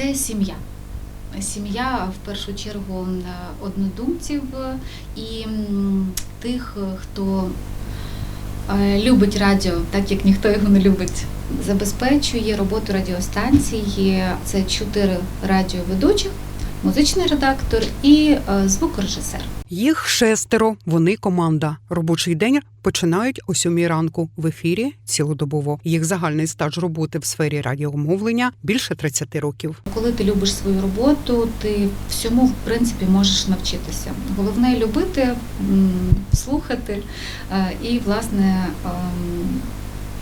це сім'я. Сім'я в першу чергу однодумців і тих, хто е, любить радіо, так як ніхто його не любить. Забезпечує роботу радіостанції. Це чотири радіоведучих, музичний редактор і е, звукорежисер. Їх шестеро, вони команда. Робочий день починають о сьомій ранку в ефірі цілодобово. Їх загальний стаж роботи в сфері радіомовлення більше 30 років. Коли ти любиш свою роботу, ти всьому в принципі можеш навчитися. Головне любити, слухати е, і власне ем,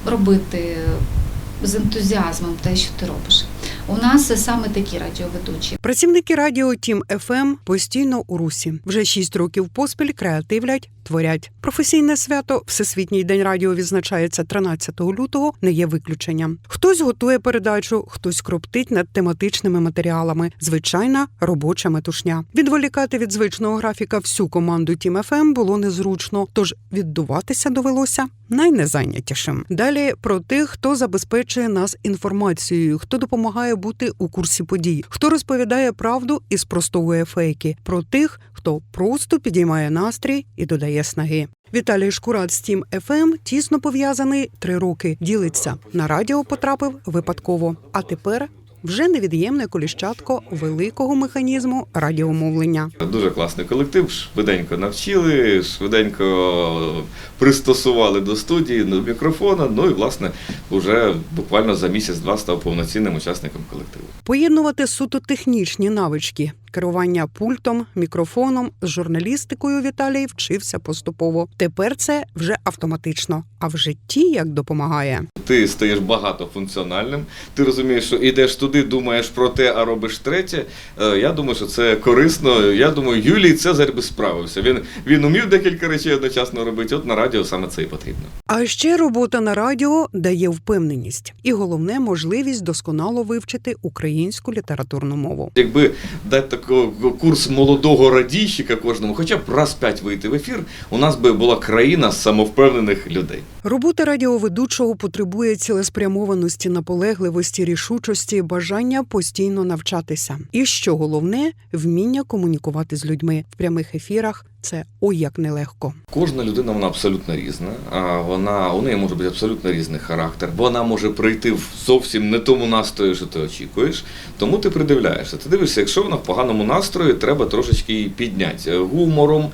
робити з ентузіазмом те, що ти робиш. У нас саме такі радіоведучі. Працівники радіо Тім ФМ постійно у русі. Вже шість років поспіль креативлять, творять. Професійне свято Всесвітній день радіо відзначається 13 лютого. Не є виключенням. Хтось готує передачу, хтось кроптить над тематичними матеріалами. Звичайна робоча метушня. Відволікати від звичного графіка всю команду Тім ФМ було незручно, тож віддуватися довелося найнезайнятішим. Далі про тих, хто забезпечує нас інформацією, хто допомагає бути у курсі подій, хто розповідає правду і спростовує фейки, про тих, хто просто підіймає настрій і додає снаги. Віталій Шкурат з Тім ФМ тісно пов'язаний три роки. Ділиться на радіо потрапив випадково. А тепер вже невід'ємне коліщатко великого механізму радіомовлення. Дуже класний колектив, швиденько навчили, швиденько пристосували до студії, до мікрофона. Ну і власне вже буквально за місяць-два став повноцінним учасником колективу. Поєднувати суто технічні навички. Керування пультом, мікрофоном з журналістикою Віталій вчився поступово. Тепер це вже автоматично. А в житті як допомагає. Ти стаєш багатофункціональним. Ти розумієш, що йдеш туди, думаєш про те, а робиш третє. Е, Я думаю, що це корисно. Я думаю, Юлій Цезарь би справився. Він він умів декілька речей одночасно робити. От на радіо саме це і потрібно. А ще робота на радіо дає впевненість, і головне можливість досконало вивчити українську літературну мову. Якби дати такий курс молодого радійщика кожному, хоча б раз п'ять вийти в ефір, у нас би була країна самовпевнених людей. Робота радіоведучого потребує цілеспрямованості, наполегливості, рішучості, бажання постійно навчатися. І що головне, вміння комунікувати з людьми в прямих ефірах. Це ой як нелегко. Кожна людина вона абсолютно різна. А вона у неї може бути абсолютно різний характер. Вона може прийти в зовсім не тому настрою, що ти очікуєш. Тому ти придивляєшся. Ти дивишся, якщо вона в поганому настрої, треба трошечки її підняти гумором,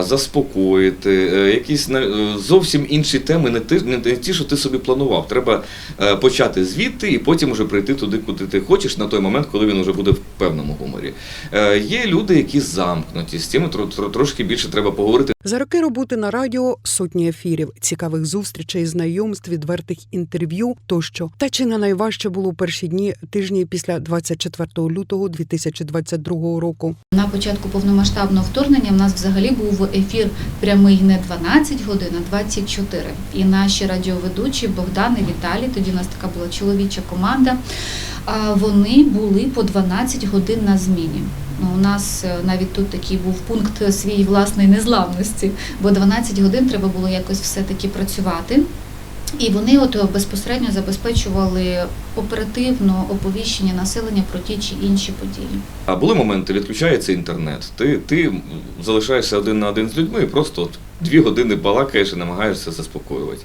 заспокоїти, е, якісь е, зовсім інші теми, не ті, не ті, що ти собі планував. Треба е, почати звідти і потім вже прийти туди, куди ти хочеш, на той момент, коли він вже буде в певному гуморі. Є люди, які замкнуті, з цими тро- тро- трошки більше треба поговорити. За роки роботи на радіо сотні ефірів, цікавих зустрічей, знайомств, відвертих інтерв'ю тощо. Та чи не найважче було перші дні тижні після 24 лютого 2022 року? На початку повномасштабного вторгнення в нас взагалі був ефір прямий не 12 годин, а 24. І наші радіоведучі Богдан і Віталій, тоді у нас така була чоловіча команда. Вони були по 12 годин на зміні. Ну, У нас е, навіть тут такий був пункт свій власної незламності, бо 12 годин треба було якось все-таки працювати. І вони от безпосередньо забезпечували оперативно оповіщення населення про ті чи інші події. А були моменти, відключається інтернет. Ти, ти залишаєшся один на один з людьми і просто от дві години балакаєш і намагаєшся заспокоювати.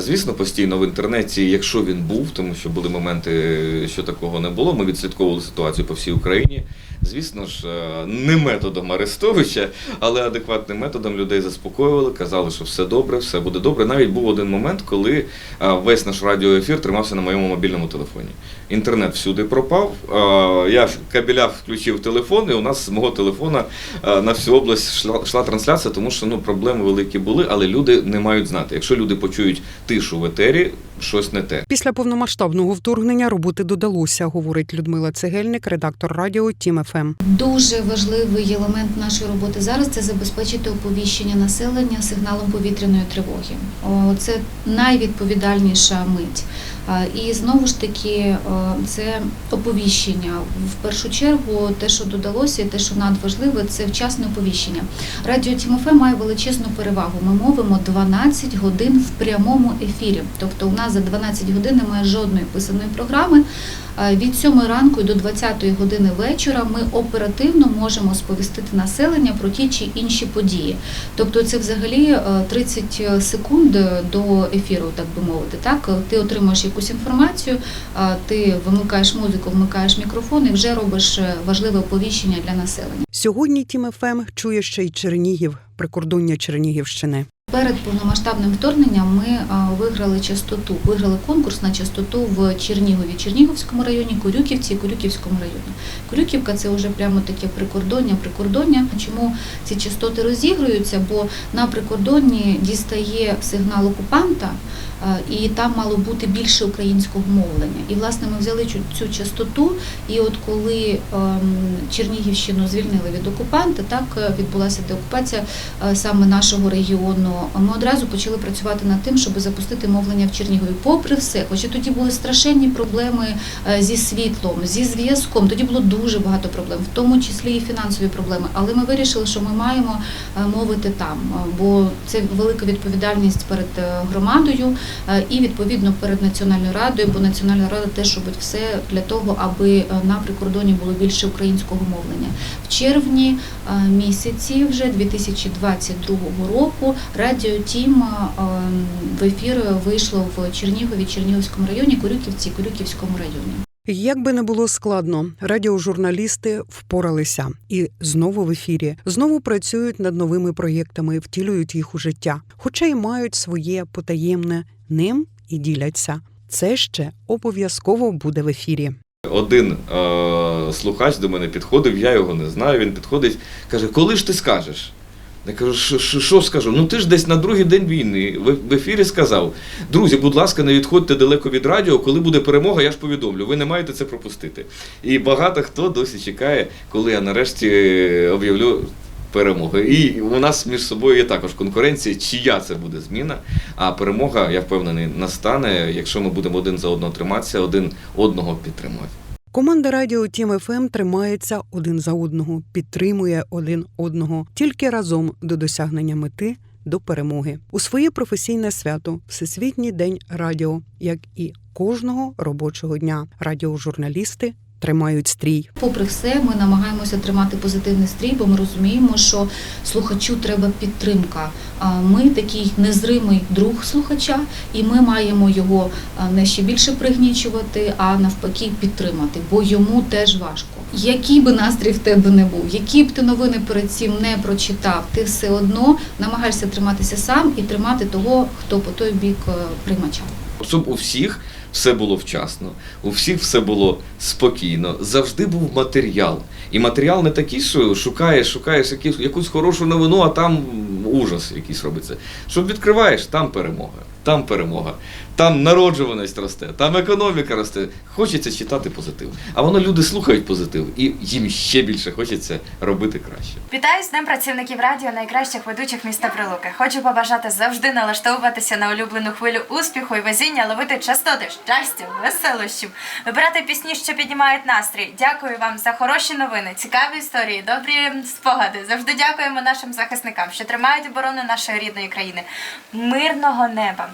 Звісно, постійно в інтернеті, якщо він був, тому що були моменти, що такого не було, ми відслідковували ситуацію по всій Україні. Звісно ж, е, не методом Арестовича, але адекватним методом людей заспокоювали, казали, що все добре, все буде добре. Навіть був один момент, коли е, весь наш радіоефір тримався на моєму мобільному телефоні. Інтернет всюди пропав. е, Я кабеля включив телефон, і у нас з мого телефона на всю область йшла трансляція, тому що ну, проблеми великі були, але люди не мають знати. Якщо люди почують тишу в етері, щось не те. Після повномасштабного вторгнення роботи додалося, говорить Людмила Цегельник, редактор радіо Тім ФМ. Дуже важливий елемент нашої роботи зараз це забезпечити оповіщення населення сигналом повітряної тривоги. Це найвідповідальніша мить. І знову ж таки, це оповіщення. В першу чергу, те, що додалося, і те, що надважливе, це вчасне оповіщення. Радіо Тімофе має величезну перевагу. Ми мовимо 12 годин в прямому ефірі. Тобто, у нас за 12 годин немає жодної писаної програми. Е, Від 7 ранку до 20 години вечора ми оперативно можемо сповістити населення про ті чи інші події. Тобто це взагалі е, 30 секунд до ефіру, так би мовити. Так, ти отримуєш якусь інформацію, е, ти вимикаєш музику, вмикаєш мікрофон і вже робиш е, важливе оповіщення для населення. Сьогодні Тім ФМ чує ще й Чернігів, прикордоння Чернігівщини. Перед повномасштабним вторгненням ми виграли частоту, виграли конкурс на частоту в Чернігові, Чернігівському районі, Корюківці і Курюківському районі. Корюківка це вже прямо таке прикордоння, прикордоння. Чому ці частоти розігруються? Бо на прикордонні дістає сигнал окупанта, і там мало бути більше українського мовлення. І власне ми взяли цю, частоту. І от коли ем, Чернігівщину звільнили від окупанта, так е, відбулася деокупація е, саме нашого регіону. Ми одразу почали працювати над тим, щоб запустити мовлення в Чернігові. Попри все, хоча тоді були страшенні проблеми е, зі світлом, зі зв'язком. Тоді було дуже багато проблем, в тому числі і фінансові проблеми. Але ми вирішили, що ми маємо е, мовити там, е, бо це велика відповідальність перед е, громадою е, і відповідно перед національною радою, бо національна рада теж робить все для того, аби е, на прикордоні було більше українського мовлення. В червні е, місяці вже 2022 року радіо Тім е, в ефір вийшло в Чернігові, Чернігівському районі, Корюківці, Корюківському районі. Як би не було складно, радіожурналісти впоралися і знову в ефірі, знову працюють над новими проєктами, втілюють їх у життя, хоча й мають своє потаємне ним і діляться. Це ще обов'язково буде в ефірі. Один е, слухач до мене підходив, я його не знаю. Він підходить, каже, коли ж ти скажеш? Я кажу, «Що- скажу? Ну ти ж десь на другий день війни в ефірі сказав: друзі, будь ласка, не відходьте далеко від радіо. Коли буде перемога, я ж повідомлю. Ви не маєте це пропустити. І багато хто досі чекає, коли я нарешті об'явлю. Перемоги. І у нас між собою є також конкуренція, чия це буде зміна. А перемога, я впевнений, настане, якщо ми будемо один за одного триматися, один одного підтримувати. Команда Радіо Тім ФМ тримається один за одного, підтримує один одного тільки разом до досягнення мети до перемоги. У своє професійне свято Всесвітній день радіо, як і кожного робочого дня. Радіожурналісти тримають стрій. Попри все, ми намагаємося тримати позитивний стрій, бо ми розуміємо, що слухачу треба підтримка. Ми такий незримий друг слухача, і ми маємо його не ще більше пригнічувати, а навпаки підтримати, бо йому теж важко. Який би настрій в тебе не був, які б ти новини перед цим не прочитав, ти все одно намагаєшся триматися сам і тримати того, хто по той бік е, приймача. Щоб у всіх все було вчасно, у всіх все було спокійно, завжди був матеріал. І матеріал не такий, що шукаєш, шукаєш якусь, хорошу новину, а там ужас якийсь робиться. Щоб відкриваєш, там перемога, там перемога, там народжуваність росте, там економіка росте. Хочеться читати позитив. А воно люди слухають позитив, і їм ще більше хочеться робити краще. Вітаю з Днем працівників радіо найкращих ведучих міста Прилуки. Хочу побажати завжди налаштовуватися на улюблену хвилю успіху і везіння, ловити частоти, щастя, веселощів, вибирати пісні, що піднімають настрій. Дякую вам за хороші новини, цікаві історії, добрі спогади. Завжди дякуємо нашим захисникам, що тримають оборону нашої рідної країни. Мирного неба!